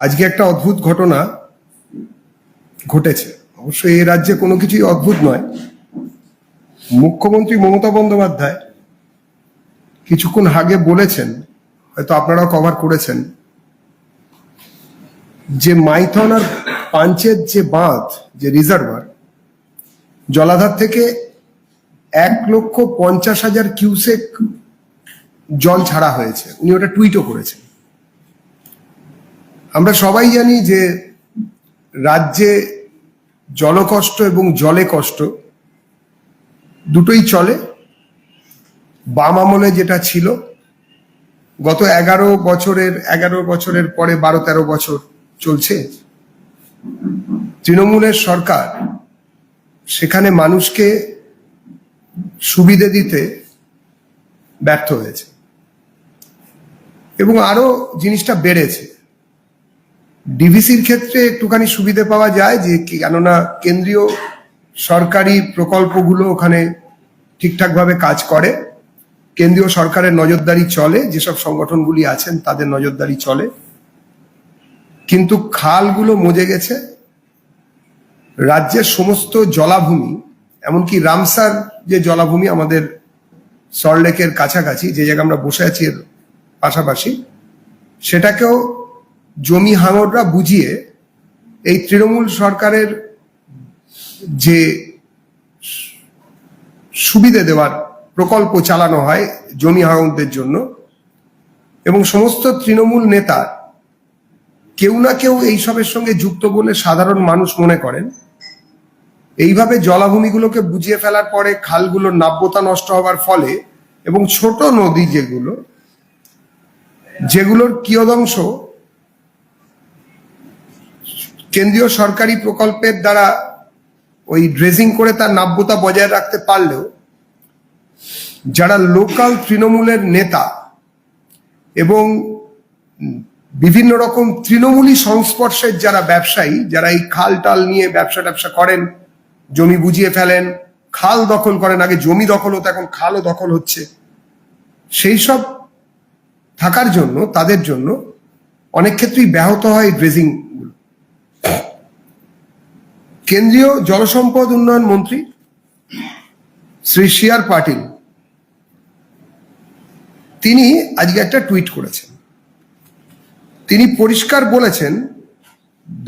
আজকে একটা অদ্ভুত ঘটনা ঘটেছে। অবশ্য এই রাজ্যে কোনো কিছুই অদ্ভুত নয়। মুখ্যমন্ত্রী মমতা বন্দ্যোপাধ্যায় কিছুক্ষণ আগে বলেছেন, হয়তো আপনারাও কভার করেছেন, যে মাইথন আর পাঞ্চের যে বাঁধ, যে রিজার্ভার, জলাধার থেকে এক লক্ষ পঞ্চাশ হাজার কিউসেক জল ছাড়া হয়েছে। উনি ওটা টুইটও করেছেন। আমরা সবাই জানি যে রাজ্যে জলকষ্ট এবং জলে কষ্ট দুটোই চলে। বাম আমলে যেটা ছিল, গত এগারো বছরের এগারো বছরের পরে বারো তেরো বছর চলছে। তৃণমূলের সরকার সেখানে মানুষকে সুবিধে দিতে ব্যর্থ হয়েছে। এবং আরও জিনিসটা বেড়েছে। ডিভিসির ক্ষেত্রে একটুখানি সুবিধে পাওয়া যায় যে কেননা কেন্দ্রীয় সরকারি প্রকল্পগুলো ওখানে ঠিকঠাকভাবে কাজ করে। কেন্দ্রীয় সরকারের নজরদারি চলে, যেসব সংগঠনগুলি আছেন তাদের নজরদারি চলে। কিন্তু খালগুলো মজে গেছে। রাজ্যের সমস্ত জলাভূমি, এমনকি রামসার যে জলাভূমি আমাদের সল্টলেকের কাছাকাছি, যে জায়গায় আমরা বসে আছি এর পাশাপাশি, সেটাকেও জমি হাঙররা বুঝিয়ে এই তৃণমূল সরকারের যে সুবিধে দেওয়ার প্রকল্প চালানো হয় জমি হাঙরদের জন্য, এবং সমস্ত তৃণমূল নেতা কেউ না কেউ এইসবের সঙ্গে যুক্ত বলে সাধারণ মানুষ মনে করেন। এইভাবে জলাভূমিগুলোকে বুঝিয়ে ফেলার পরে খালগুলোর নাব্যতা নষ্ট হওয়ার ফলে এবং ছোট নদী যেগুলো, যেগুলোর কিয়দংশ কেন্দ্রীয় সরকারি প্রকল্পের দ্বারা ওই ড্রেজিং করে তার নাব্যতা বজায় রাখতে পারলেও, যারা লোকাল তৃণমূলের নেতা এবং বিভিন্ন রকম তৃণমূলী সংস্পর্শের যারা ব্যবসায়ী, যারা এই খাল টাল নিয়ে ব্যবসা ট্যাবসা করেন, জমি বুঝিয়ে ফেলেন, খাল দখল করেন, আগে জমি দখল হতো, এখন খালও দখল হচ্ছে, সেই সব থাকার জন্য, তাদের জন্য অনেক ক্ষেত্রেই ব্যাহত হয় ড্রেজিং কেন্দ্রীয় জলসম্পদ উন্নয়ন মন্ত্রী শ্রী শিয়ার পাটিল, তিনি আজকে একটা টুইট করেছেন। তিনি পরিষ্কার বলেছেন,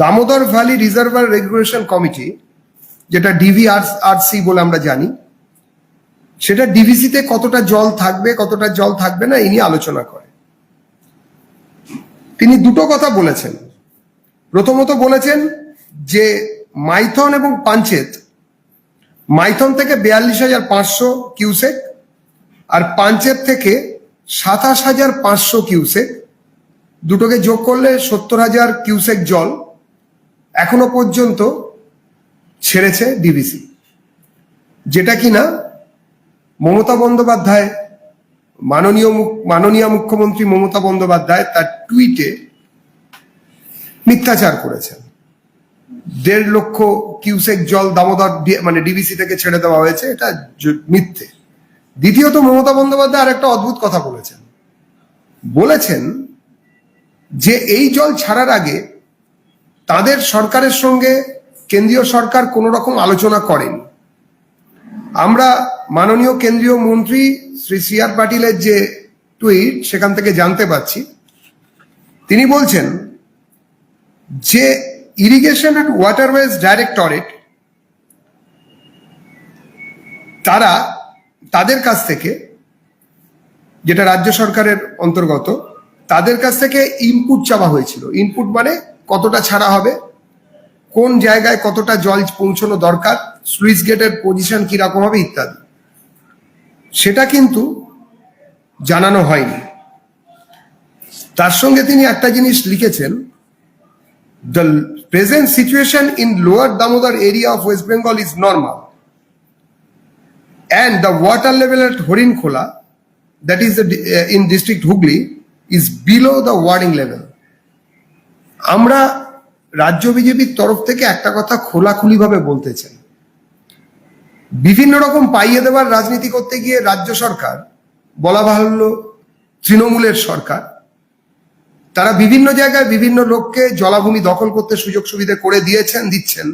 Damodar valley reservoir regulation committee, যেটা ডিভিআরসি বলে আমরা জানি, সেটা ডিভিসিতে কতটা জল থাকবে, কতটা জল থাকবে না, এই নিয়ে আলোচনা করে। তিনি দুটো কথা বলেছেন। প্রথমত বলেছেন যে মাইথন এবং পাঞ্চেত। মাইথন থেকে বিয়াল্লিশ হাজার পাঁচশো কিউসেক আর পাঞ্চেত থেকে সাতাশ হাজার পাঁচশো কিউসেক। দুটোকে যোগ করলে সত্তর হাজার কিউসেক জল এখনও পর্যন্ত ছেড়েছে ডিভিসি যেটা কিনা মমতা বন্দ্যোপাধ্যায়, মাননীয় মাননীয় মুখ্যমন্ত্রী মমতা বন্দ্যোপাধ্যায় তার টুইটে মিথ্যাচার করেছেন। দেড় লক্ষ কিউসেক জল দামোদর মানে ডিবিসি থেকে ছেড়ে দেওয়া হয়েছে, এটা মিথ্যে। দ্বিতীয়ত মমতা বন্দ্যোপাধ্যায় আর একটা অদ্ভুত কথা বলেছেন। বলেছেন যে এই জল ছাড়ার আগে তাদের সরকারের সঙ্গে কেন্দ্রীয় সরকার কোনো রকম আলোচনা করেন। আমরা মাননীয় কেন্দ্রীয় মন্ত্রী শ্রী সি আর পাটিলের যে টুইট, সেখান থেকে জানতে পাচ্ছি তিনি বলছেন যে ইরিগেশন অ্যান্ড ওয়াটারওয়েজ ডাইরেক্টরেট তারা তাদের কাছ থেকে, যেটা রাজ্য সরকারের অন্তর্গত, তাদের কাছ থেকে ইনপুট চাওয়া হয়েছিল। ইনপুট মানে কতটা ছাড়া হবে, কোন জায়গায় কতটা জল পৌঁছানো দরকার স্লুইস গেটের পজিশন কীরকম হবে ইত্যাদি। সেটা কিন্তু জানানো হয়নি। তার সঙ্গে তিনি একটা জিনিস লিখেছেন the present situation in lower Damodar area of West Bengal is normal and the water level at Horinkhola, that is uh, in district Hugli, is below the warning level. আমরা রাজ্য বিজেপির তরফ থেকে একটা কথা খোলাখুলিভাবে বলতে চাই বিভিন্ন রকম পাইয়ে দেওয়ার রাজনীতি করতে গিয়ে রাজ্য সরকার বলা বাহুল্য তৃণমূলের সরকার তারা বিভিন্ন জায়গায় বিভিন্ন লোককে জলাভূমি দখল করতে সুযোগ সুবিধা করে দিয়েছেন, দিচ্ছেন।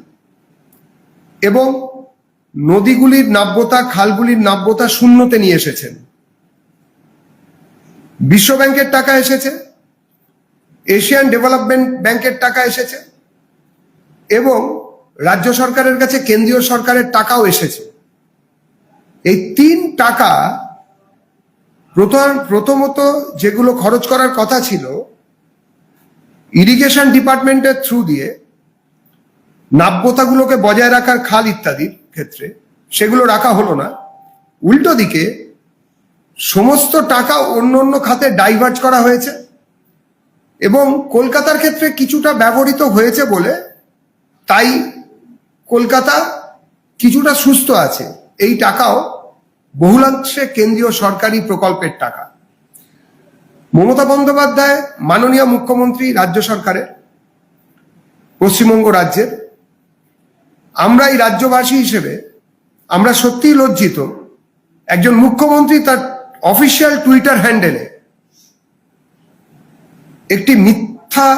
এবং নদীগুলির নাব্যতা, খালগুলির নাব্যতা শূন্যতে নিয়ে এসেছেন। বিশ্ব ব্যাংকের টাকা এসেছে, এশিয়ান ডেভেলপমেন্ট ব্যাংকের টাকা এসেছে, এবং রাজ্য সরকারের কাছে কেন্দ্রীয় সরকারের টাকাও এসেছে। এই তিন টাকা প্রথম প্রথমত যেগুলো খরচ করার কথা ছিল ইরিগেশন ডিপার্টমেন্টের থ্রু দিয়ে নাব্যতাগুলোকে বজায় রাখার খাল ইত্যাদির ক্ষেত্রে সেগুলো রাখা হলো না। উল্টো দিকে সমস্ত টাকা অন্য অন্য খাতে ডাইভার্ট করা হয়েছে এবং কলকাতার ক্ষেত্রে কিছুটা ব্যবহৃত হয়েছে বলে তাই কলকাতা কিছুটা সুস্থ আছে। এই টাকাও বহুলাংশে কেন্দ্রীয় সরকারি প্রকল্পের টাকা। মমতা বন্দ্যোপাধ্যায় মাননীয় মুখ্যমন্ত্রী রাজ্য সরকারের, পশ্চিমবঙ্গ রাজ্যের। আমরা এই রাজ্যবাসী হিসেবে আমরা সত্যিই লজ্জিত। একজন মুখ্যমন্ত্রী তার অফিসিয়াল টুইটার হ্যান্ডেলে একটি মিথ্যা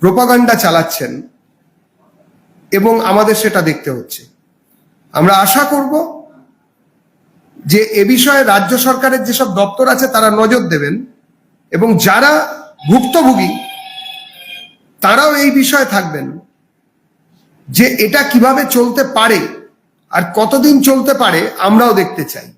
প্রোপাগান্ডা চালাচ্ছেন এবং আমাদের সেটা দেখতে হচ্ছে। আমরা আশা করব যে এ বিষয়ে রাজ্য সরকারের যেসব দপ্তর আছে, তারা নজর দেবেন এবং যারা ভুক্তভোগী, তারাও এই বিষয়ে থাকবেন যে এটা কীভাবে চলতে পারে আর কতদিন চলতে পারে আমরাও দেখতে চাই।